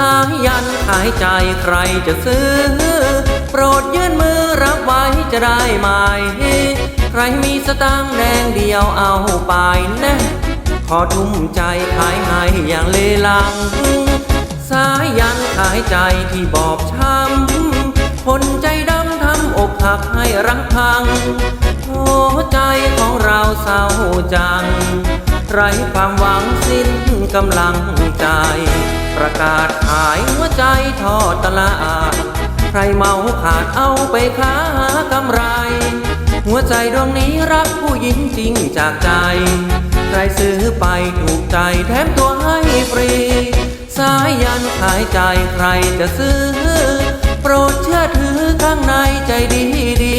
ายยันขายใจใครจะซื้อ โปรดยื่นมือรับไว้จะได้ไหม ใครมีสตางค์แดงเดียวเอาไปนะ ขอทุ่มใจขายให้อย่างเลลัง สายยันขายใจที่บอบช้ำคนใจดำทำอกหักให้รักพังหัวใจของเราเศร้าจัง ไรความหวังสิ้นกำลังใจ ประกาศขายหัวใจทอดตลาด ใครเมาขาดเอาไปค้ากำไร หัวใจดวงนี้รักผู้หญิงจริงจากใจ ใครซื้อไปถูกใจแถมตัวให้ฟรี สายยันขายใจใครจะซื้อ โปรดเชื่อถือข้างในใจดีดี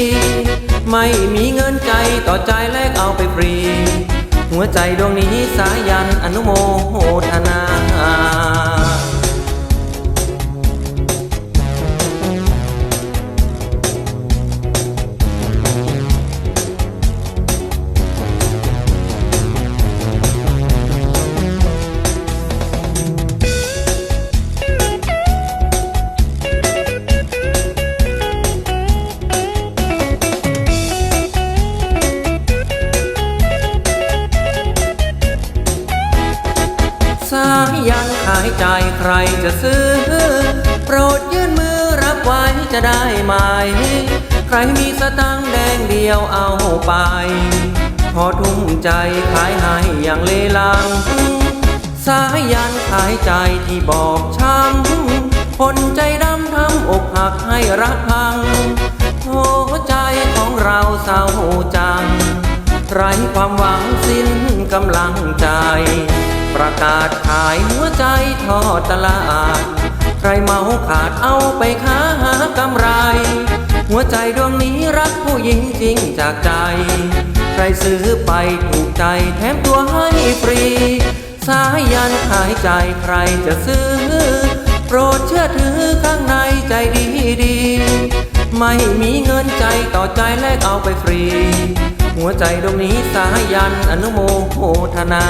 ไม่มีเงินใจต่อใจแลกเอาไปฟรี หัวใจดวงนี้สายันอนุโมทนา ขายใจใครจะซื้อ โปรดยื่นมือรับไว้จะได้ไหม ใครมีสตังแดงเดียวเอาไปขอทุ่มใจขายให้อย่างเลลัง สายยันขายใจที่บอบช้ำคนใจดำทำอกหักให้รักพังหัวใจของเราเศร้าจัง ไร้ความหวังสิ้นกำลังใจประกาศขายหัวใจทอดตลาด ใครเมาขาดเอาไปค้าหากำไร หัวใจดวงนี้รักผู้หญิงจริงจากใจ ใครซื้อไปถูกใจแถมตัวให้ฟรี สายยันขายใจใครจะซื้อ โปรดเชื่อถือข้างในใจดีดี ไม่มีเงินใจต่อใจแลกเอาไปฟรี หัวใจดวงนี้สายันอนุโมทนา